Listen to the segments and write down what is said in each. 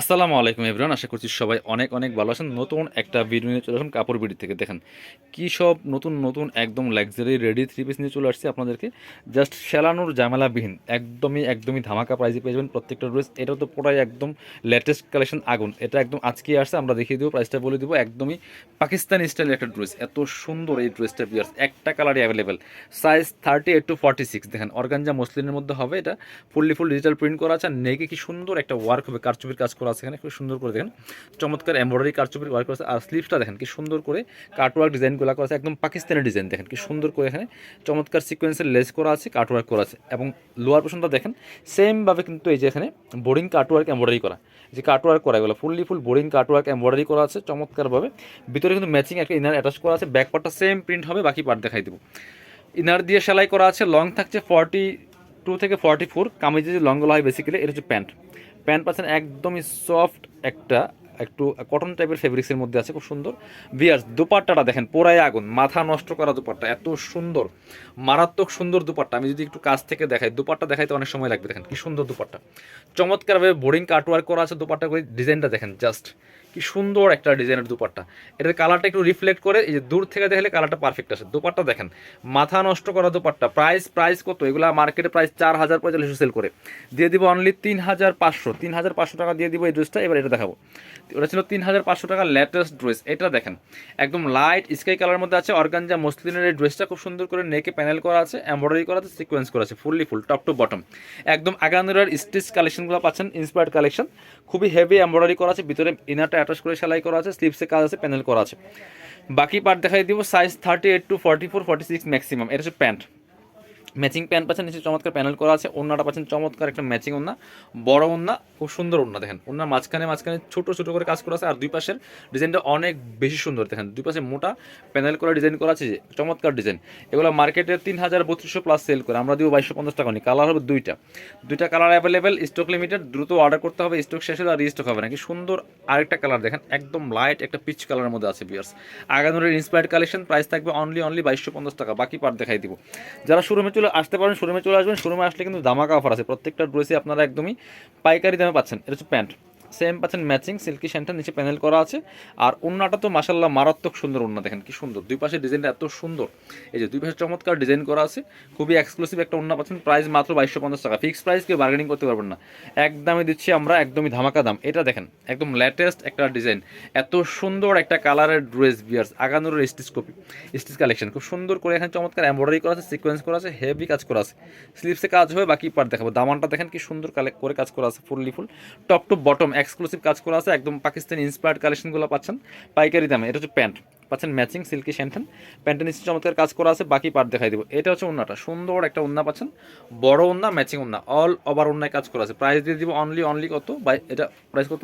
আসসালামু আলাইকুম এভরিওয়ান, আশা করছি সবাই অনেক অনেক ভালো আছেন। নতুন একটা ভিডিও নিয়ে চলে আসুন কাপড় বিড়ি থেকে। দেখেন, কী সব নতুন নতুন একদম লাক্সারি রেডি থ্রি পিস নিয়ে চলে আসছে আপনাদেরকে। জাস্ট সেলানোর জামেলাবিহীন একদমই একদমই ধামাকা প্রাইজে পেয়ে যাবেন প্রত্যেকটা ড্রেস এটা তো পুরাই একদম লেটেস্ট কালেকশন আগুন। এটা একদম আজকে আসছে, আমরা দেখিয়ে দেবো প্রাইসটা বলে দেবো। একদমই পাকিস্তানি স্টাইলের একটা ড্রেস এত সুন্দর এই ড্রেসটা বিয়ার্স একটা কালারই available size thirty eight to forty six দেখেন অর্গানজা মসলিনের মধ্যে হবে এটা। ফুললি ফুল ডিজিটাল প্রিন্ট করা আছে। নেকে কি সুন্দর একটা ওয়ার্ক হবে, কারচুপির কাজ করা আছে এখানে খুব সুন্দর করে দেখেন। চমৎকার এমব্রয়ডারি কারচুপির ওয়ার্ক করা আছে। আর স্লিভসটা দেখেন, কি সুন্দর করে কাটওয়ার্ক ডিজাইনগুলো করা আছে, একদম পাকিস্তানি ডিজাইন দেখেন, কি সুন্দর করে এখানে চমৎকার সিকোয়েন্সের লেস করা আছে কাটওয়ার্ক করা আছে এবং লোয়ার পোর্শনটা দেখেন সেমভাবে কিন্তু এই যে এখানে বোরিং কাটওয়ার্ক এমব্রয়ডারি করা। যে কাটওয়ার্ক করা, এগুলো fully full boring cutwork embroidery করা আছে চমৎকারভাবে। ভিতরে কিন্তু ম্যাচিং একটা ইনার অ্যাটাচ করা আছে ব্যাক পার্টটা সেম প্রিন্ট হবে, বাকি পার্ট দেখাই দেবো। ইনার দিয়ে সেলাই করা আছে লং থাকছে ফর্টি টু থেকে ফর্টি ফোর কামিজে যে লংগুলো হয় বেসিক্যালি এটা হচ্ছে প্যান্ট প্যান্ট পাচ্ছেন একদমই সফট একটা, একটু কটন টাইপের ফেব্রিক্সের মধ্যে আছে, খুব সুন্দর। বিয়ার্স দুপাট্টাটা দেখেন, পোড়ায় আগুন, মাথা নষ্ট করা দুপাট্টা, এত সুন্দর, মারাত্মক সুন্দর দুপাট্টা। আমি যদি একটু কাছ থেকে দেখাই, দুপাট্টা দেখাইতে অনেক সময় লাগবে, দেখেন কি সুন্দর দুপাট্টা। চমৎকারভাবে বোরিং কাটওয়ার্ক করা আছে দুপাট্টা করে ডিজাইনটা দেখেন জাস্ট কি সুন্দর একটা ডিজাইনের দুপাট্টা। এটার কালারটা একটু রিফ্লেক্ট করে, এই যে দূর থেকে দেখলে কালারটা পারফেক্ট আসে। দুপাট্টা দেখেন, মাথা নষ্ট করা দুপাট্টা। প্রাইস প্রাইস কত? এগুলা মার্কেটে প্রাইস চার হাজার পঁয়তাল্লিশ সেল করে। দিয়ে দিব অনলি তিন হাজার পাঁচশো। তিন হাজার পাঁচশো টাকা দিয়ে দিব এই ড্রেসটা এবার এটা দেখাবো। ওটা ছিল তিন হাজার পাঁচশো টাকা লেটেস্ট ড্রেস এটা দেখেন, একদম লাইট স্কাই কালার মধ্যে আছে। অর্গানজা মসলিনের এই ড্রেসটা খুব সুন্দর করে নেকে প্যানেল করা আছে এমব্রয়ডারি করা আছে সিকোয়েন্স করা আছে fully full top to bottom একদম আগানোর স্টিচ কালেকশনগুলো পাচ্ছেন ইন্সপায়ার্ড কালেকশন খুবই হেভি এমব্রয়ডারি করা আছে, ভিতরে ইনারটা অ্যাটাচ করে সেলাই করা আছে স্লিপসে কাজ আছে প্যানেল করা আছে। বাকি পার্ট দেখাই দিব size thirty eight to forty four forty six maximum এটা হচ্ছে প্যান্ট। ম্যাচিং প্যান্ট পাচ্ছেন, নিচে চমৎকার প্যানেল করা আছে ওন্নাটা পাচ্ছেন, চমৎকার একটা ম্যাচিং ওন্না বড় ওন্না খুব সুন্দর ওন্না দেখেন ওনার মাঝখানে মাঝখানে ছোট ছোট করে কাজ করা আছে, আর দুই পাশের ডিজাইনটা অনেক বেশি সুন্দর, দেখেন, দুই পাশে মোটা প্যানেল করা ডিজাইন করা আছে, যে চমৎকার ডিজাইন, এগুলো মার্কেটে তিন হাজার বত্রিশশো প্লাস সেল করে, আমরা দিব বাইশশো পঞ্চাশ টাকা নিই কালার হবে দুইটা দুইটা কালার অ্যাভেলেবেল স্টক লিমিটেড দ্রুত অর্ডার করতে হবে স্টক শেষ হলে আর রিস্টক হবে নাকি সুন্দর আরেকটা কালার, দেখেন, একদম লাইট একটা পিচ কালারের মধ্যে আছে বিয়ার্স আগানোরের ইন্সপায়ার্ড কালেকশন প্রাইস থাকবে অনলি অনলি বাইশশো পঞ্চাশ টাকা, বাকি পার্ট দেখাই দিব, যারা শোরুমে চলে আসতে পারেন শোরুমে চলে আসবেন শোরুমে আসলে কিন্তু দামাকা অফার আছে। প্রত্যেকটা ড্রেসে আপনারা একদমই পাইকারি দামে পাচ্ছেন। এটা হচ্ছে প্যান্ট। সেম পাচ্ছেন ম্যাচিং, সিল্কি শ্যান্টার নিচে প্যানেল করা আছে। আর ওন্নাটা তো মাসাল্লাহ মারাত্মক সুন্দর ওন্না, দেখেন কি সুন্দর। দুই পাশে ডিজাইনটা এত সুন্দর। এই যে দুই পাশে চমৎকার ডিজাইন করা আছে। খুবই এক্সক্লুসিভ একটা ওন্না পাচ্ছেন প্রাইস মাত্র বাইশশো পঞ্চাশ টাকা। ফিক্স প্রাইস কেউ বার্গেনিং করতে পারবেন না। একদমই দিচ্ছি আমরা, একদমই ধামাকা দাম। এটা দেখেন, একদম লেটেস্ট একটা ডিজাইন। এত সুন্দর একটা কালারের ড্রেস বিয়ার্স আগানোর স্টিচ কপি স্টিচ কালেকশন খুব সুন্দর করে এখানে চমৎকার এমব্রয়ডারি করা আছে সিকোয়েন্স করা আছে হেভি কাজ করা আছে। স্লিপসে কাজ হবে বাকি পার্ট দেখাবো। দামানটা দেখেন কি সুন্দর কালেক্ট করে কাজ করা আছে fully full top to bottom exclusive কাজ করা আছে, একদম পাকিস্তানি ইন্সপায়ার্ড কালেকশনগুলো পাচ্ছেন। পাইকারি দামে, এটা হচ্ছে প্যান্ট। পাচ্ছেন ম্যাচিং সিল্কি শ্যান্টেন প্যান্টের নিচে চমৎকার কাজ করা আছে, বাকি পার্ট দেখাই দেবো। এটা হচ্ছে ওন্নাটা সুন্দর একটা ওন্না পাচ্ছেন। বড় ওন্না ম্যাচিং ওন্না অল ওভার ওন্নায় কাজ করা আছে। প্রাইস দিয়ে দিব অনলি অনলি কত? বাই এটা প্রাইস কত?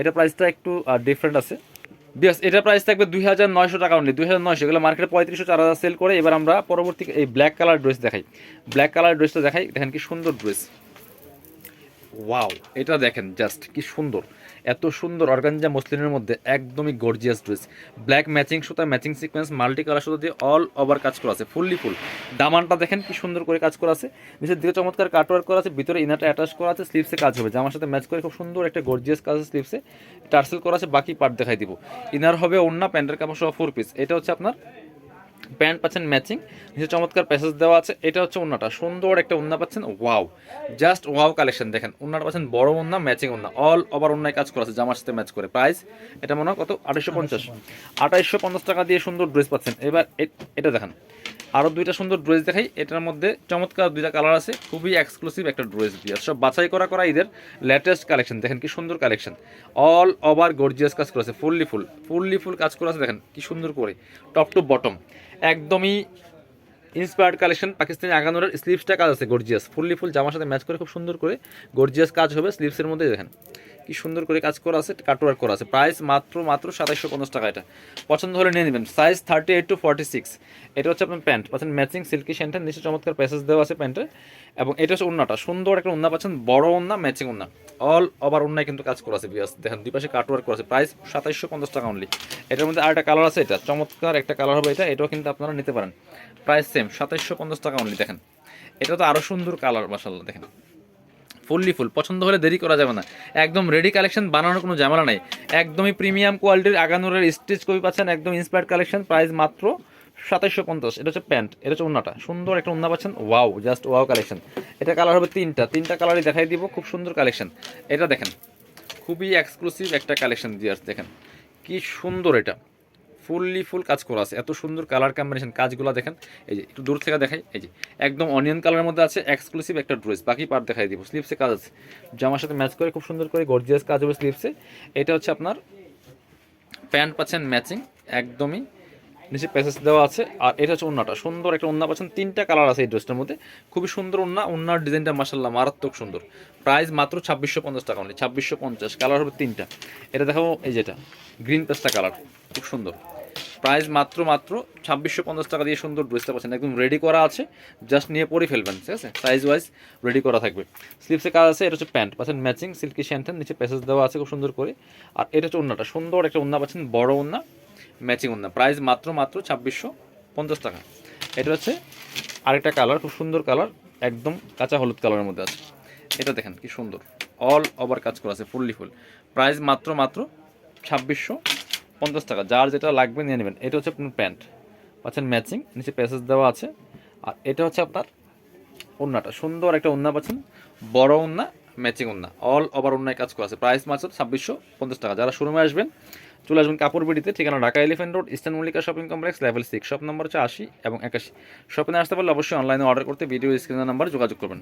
এটা প্রাইসটা একটু ডিফারেন্ট আছে। বিয়াস এটা প্রাইস থাকবে দুই হাজার নয়শো টাকা অনলি দুই হাজার নয়শো। এগুলো মার্কেটে পঁয়ত্রিশশো, চার হাজার সেল করে। এবার আমরা পরবর্তী, এই ব্ল্যাক কালার ড্রেস দেখাই। ব্ল্যাক কালার ড্রেসটা দেখাই। দেখেন কি সুন্দর ড্রেস ওয়াও এটা দেখেন জাস্ট কি সুন্দর। এত সুন্দর অর্গানজা মসলিনের মধ্যে একদমই গর্জিয়াস ড্রেস ব্ল্যাক ম্যাচিং সুতা ম্যাচিং সিকোয়েন্স মাল্টি কালার সুতা দিয়ে অল ওভার কাজ করা আছে ফুললি ফুল দামানটা দেখেন কি সুন্দর করে কাজ করা আছে। নিচের দিকে চমৎকার কাটওয়ার্ক করা আছে, ভিতরে ইনারটা অ্যাটাচ করা আছে স্লিপসে কাজ হবে। জামার সাথে ম্যাচ করে খুব সুন্দর একটা গর্জিয়াস কাজ স্লিপসে টার্সেল করা আছে, বাকি পার্ট দেখাই দিব। ইনার হবে অন্য প্যান্টের কাপড় সহ ফোর পিস এটা হচ্ছে আপনার প্যান্ট পাচ্ছেন ম্যাচিং। নিচে চমৎকার প্যাসেজ দেওয়া আছে। এটা হচ্ছে ওন্নাটা সুন্দর একটা ওন্না পাচ্ছেন। ওয়াও জাস্ট ওয়াও কালেকশন দেখেন। ওন্নাটা পাচ্ছেন বড় ওন্না ম্যাচিং ওন্না অল ওভার ওন্নায় কাজ করা আছে। জামার সাথে ম্যাচ করে। প্রাইস এটা মনে হয় কত? আঠাইশশো পঞ্চাশ। আঠাইশশো পঞ্চাশ টাকা দিয়ে সুন্দর ড্রেস পাচ্ছেন। এবার এটা দেখেন। আরও দুইটা সুন্দর ড্রেস দেখাই। এটার মধ্যে চমৎকার দুইটা কালার আছে, খুবই এক্সক্লুসিভ একটা ড্রেস দিয়ে। সব বাছাই করা করা এদের লেটেস্ট কালেকশন দেখেন কি সুন্দর কালেকশন অল ওভার গর্জিয়াস কাজ করেছে ফুললি ফুল ফুললি ফুল কাজ করা আছে। দেখেন কি সুন্দর করে টপ টু বটম একদমই ইন্সপায়ার্ড কালেকশন, পাকিস্তানি আগানোর স্লিভসটা কাজ আছে গর্জিয়াস ফুললি ফুল, জামার সাথে ম্যাচ করে খুব সুন্দর করে গর্জিয়াস কাজ হবে স্লিভসের মধ্যে, দেখেন। কি সুন্দর করে কাজ করা আছে কাটওয়ার্ক করা আছে। প্রাইস মাত্র মাত্র সাতাইশশো পঞ্চাশ টাকা এটা। পছন্দ হলে নিয়ে নেবেন। Size thirty eight to forty six এটা হচ্ছে আপনার প্যান্ট। পাচ্ছেন ম্যাচিং সিল্কি শ্যান্টের নিচে চমৎকার প্যাসেজ দেওয়া আছে প্যান্টে এবং এটা হচ্ছে উন্নাটা সুন্দর একটা উন্না পাচ্ছেন, বড় উন্না ম্যাচিং উন্না অল ওভার উন্নায় কিন্তু কাজ করা আছে বিয়াস দেখেন, দুই পাশে কাটওয়ার্ক করা আছে। প্রাইস সাতাইশশো পঞ্চাশ টাকা অনলি এটার মধ্যে আরেকটা কালার আছে এটা। চমৎকার একটা কালার হবে এটা। এটাও কিন্তু আপনারা নিতে পারেন। প্রাইস সেম, সাতাইশশো পঞ্চাশ টাকা অনলি দেখেন। এটা তো আরও সুন্দর কালার মাসাল্লাহ দেখেন। ফুললি ফুল, পছন্দ হলে দেরি করা যাবে না। একদম রেডি কালেকশন বানানোর কোনো ঝামেলা নাই। একদমই প্রিমিয়াম কোয়ালিটির আগানোরের স্টিচ কপি পাচ্ছেন, একদম ইন্সপায়ার্ড কালেকশন প্রাইস মাত্র সাতাইশশো পঞ্চাশ। এটা হচ্ছে প্যান্ট এটা হচ্ছে উন্নাটা সুন্দর একটা উন্না পাচ্ছেন ওয়াও জাস্ট ওয়াও কালেকশন এটা কালার হবে তিনটা তিনটা কালারই দেখাই দিব, খুব সুন্দর কালেকশন এটা দেখেন, খুবই এক্সক্লুসিভ একটা কালেকশন দিয়ে দেখেন। কি সুন্দর এটা। ফুললি ফুল কাজ করা আছে। এত সুন্দর কালার কম্বিনেশন কাজগুলো দেখেন। এই যে, একটু দূর থেকে দেখাই, এই যে, একদম অনিয়ন কালারের মধ্যে আছে এক্সক্লুসিভ একটা ড্রেস বাকি পার্ট দেখাই দিব। স্লিপসে কাজ আছে। জামার সাথে ম্যাচ করে, খুব সুন্দর করে গর্জিয়াস কাজ হবে স্লিপসে এটা হচ্ছে আপনার প্যান্ট পাচ্ছেন ম্যাচিং একদমই। নিচে প্যাসেজ দেওয়া আছে। আর এটা হচ্ছে ওন্নাটা। সুন্দর একটা ওন্না পাচ্ছেন। তিনটা কালার আছে এই ড্রেসটার মধ্যে। খুবই সুন্দর ওন্না। ওন্নার ডিজাইনটা মাসাল্লাহ মারাত্মক সুন্দর। প্রাইস মাত্র ছাব্বিশশো পঞ্চাশ টাকা অনলি ছাব্বিশশো পঞ্চাশ। কালার হবে তিনটা। এটা দেখাবো, এই যেটা গ্রিন পেস্টা কালার খুব সুন্দর। প্রাইস মাত্র মাত্র ছাব্বিশশো পঞ্চাশ টাকা দিয়ে সুন্দর ড্রেসটা পাচ্ছেন। একদম রেডি করা আছে জাস্ট নিয়ে পরে ফেলবেন, ঠিক আছে? সাইজ ওয়াইজ রেডি করা থাকবে। স্লিপসে কাজ আছে, এটা হচ্ছে প্যান্ট পাচ্ছেন ম্যাচিং সিল্কি শ্যান্টেন নিচে প্যাসেজ দেওয়া আছে খুব সুন্দর করে। আর এটা হচ্ছে ওন্নাটা, সুন্দর একটা ওন্না পাচ্ছেন, বড় ওন্না ম্যাচিং ওন্না। প্রাইস মাত্র মাত্র ছাব্বিশশো পঞ্চাশ টাকা। এটা হচ্ছে আরেকটা কালার খুব সুন্দর কালার একদম কাঁচা হলুদ কালারের মধ্যে আছে। এটা দেখেন কি সুন্দর অল ওভার কাজ করা আছে ফুললি ফুল প্রাইস মাত্র মাত্র ছাব্বিশশো পঞ্চাশ টাকা, যার যেটা লাগবে নিয়ে নেবেন। এটা হচ্ছে আপনার প্যান্ট। পাচ্ছেন ম্যাচিং, নিচে প্যাসেজ দেওয়া আছে। আর এটা হচ্ছে আপনার ওন্নাটা। সুন্দর একটা ওন্না পাচ্ছেন। বড় ওন্না, ম্যাচিং ওন্না। অল ওভার ওন্নায় কাজ করা আছে। প্রাইস মাত্র ছাব্বিশশো পঞ্চাশ টাকা। যারা শোরুমে আসবেন, চলে আসবেন কাপড় বিড়িতে। ঠিকানা Dhaka elephant road, eastern Mallika shopping complex, level six. Shop number হচ্ছে আশি এবং একাশি। শপিংয়ে আসতে পারলে অবশ্যই অনলাইনে অর্ডার করতে ভিডিও স্ক্রিনের নাম্বার যোগাযোগ করবেন।